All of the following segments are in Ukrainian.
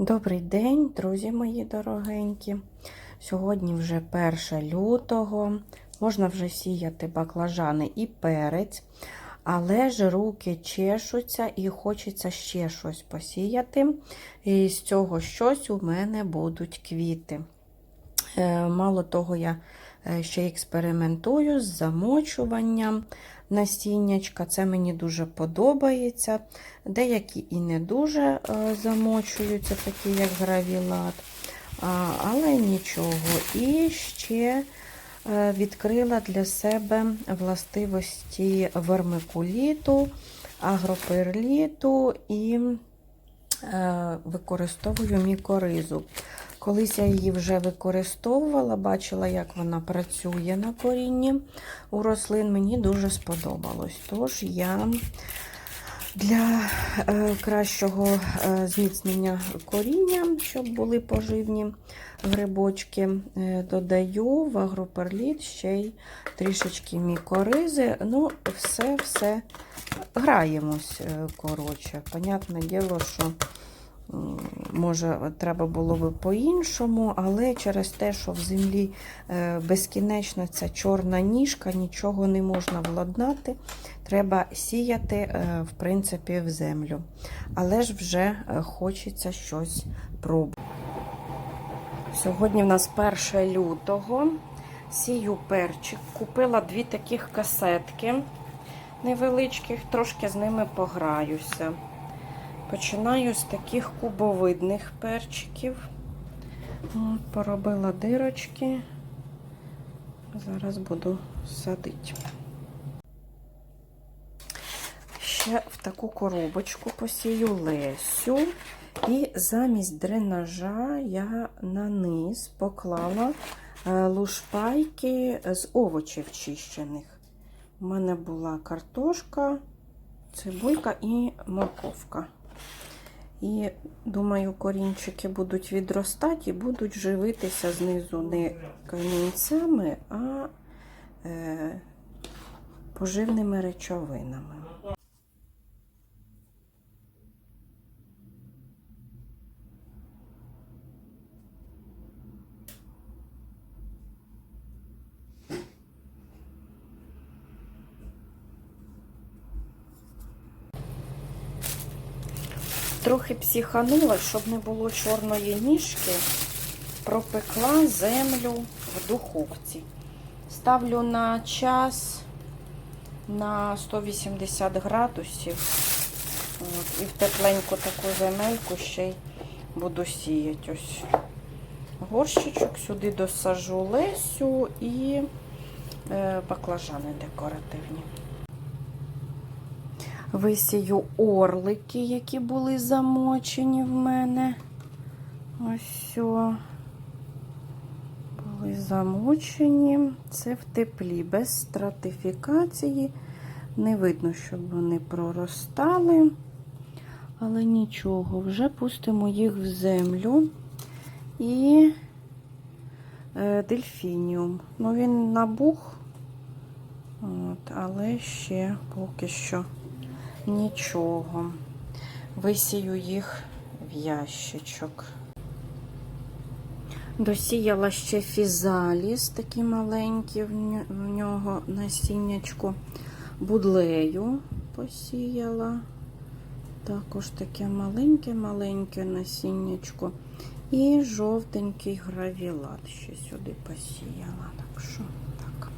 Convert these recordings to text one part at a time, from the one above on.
Добрий день, друзі мої дорогенькі. Сьогодні вже 1 лютого. Можна вже сіяти баклажани і перець, але ж руки чешуться і хочеться ще щось посіяти. І з цього щось у мене будуть квіти. Е, Мало того, я е, ще експериментую з замочуванням насіннячка. Це мені дуже подобається. Деякі і не дуже е, замочуються, такі як гравілат. Але нічого. І ще е, відкрила для себе властивості вермикуліту, агроперліту і е, використовую мікоризу. Колись я її вже використовувала, бачила, як вона працює на корінні у рослин. Мені дуже сподобалось. Тож я для е, кращого е, зміцнення коріння, щоб були поживні грибочки, е, додаю в агроперліт ще й трішечки мікоризи. Ну, все-все граємось, коротше. Понятне діло, що може треба було би по-іншому, але через те, що в землі е, безкінечна ця чорна ніжка, нічого не можна владнати. Треба сіяти, е, в принципі, в землю. Але ж вже е, хочеться щось пробувати. Сьогодні в нас 1 лютого. Сію перчик. Купила дві таких касетки невеличких, трошки з ними пограюся. Починаю з таких кубовидних перчиків. От, Поробила дирочки. Зараз буду садити. Ще в таку коробочку посію лесю. І замість дренажа я на низ поклала е, лушпайки з овочів чищених. У мене була картошка, цибулька і морковка. І, думаю, корінчики будуть відростати і будуть живитися знизу не камінцями, а е, поживними речовинами. Трохи психанула, щоб не було чорної ніжки, пропекла землю в духовці. Ставлю на час на 180 градусів. От, і в тепленьку таку земельку ще й буду сіяти. Ось горщичок, сюди досажу лесю і е, баклажани декоративні. Висію орлики, які були замочені в мене. Ось. О. Були замочені. Це в теплі, без стратифікації. Не видно, щоб вони проростали. Але нічого, вже пустимо їх в землю. І е, дельфініум. Ну, він набух, От, але ще поки що нічого. Висію їх в ящичок. Досіяла ще фізаліс, такий маленький в нього насіннячку. Будлею посіяла. Також таке маленьке-маленьке насіннячко. І жовтенький гравілат ще сюди посіяла. Так що так.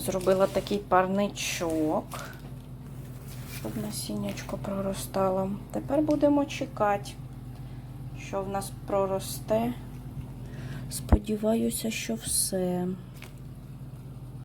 Зробила такий парничок, щоб насіннячко проростало. Тепер будемо чекати, що в нас проросте. Сподіваюся, що все.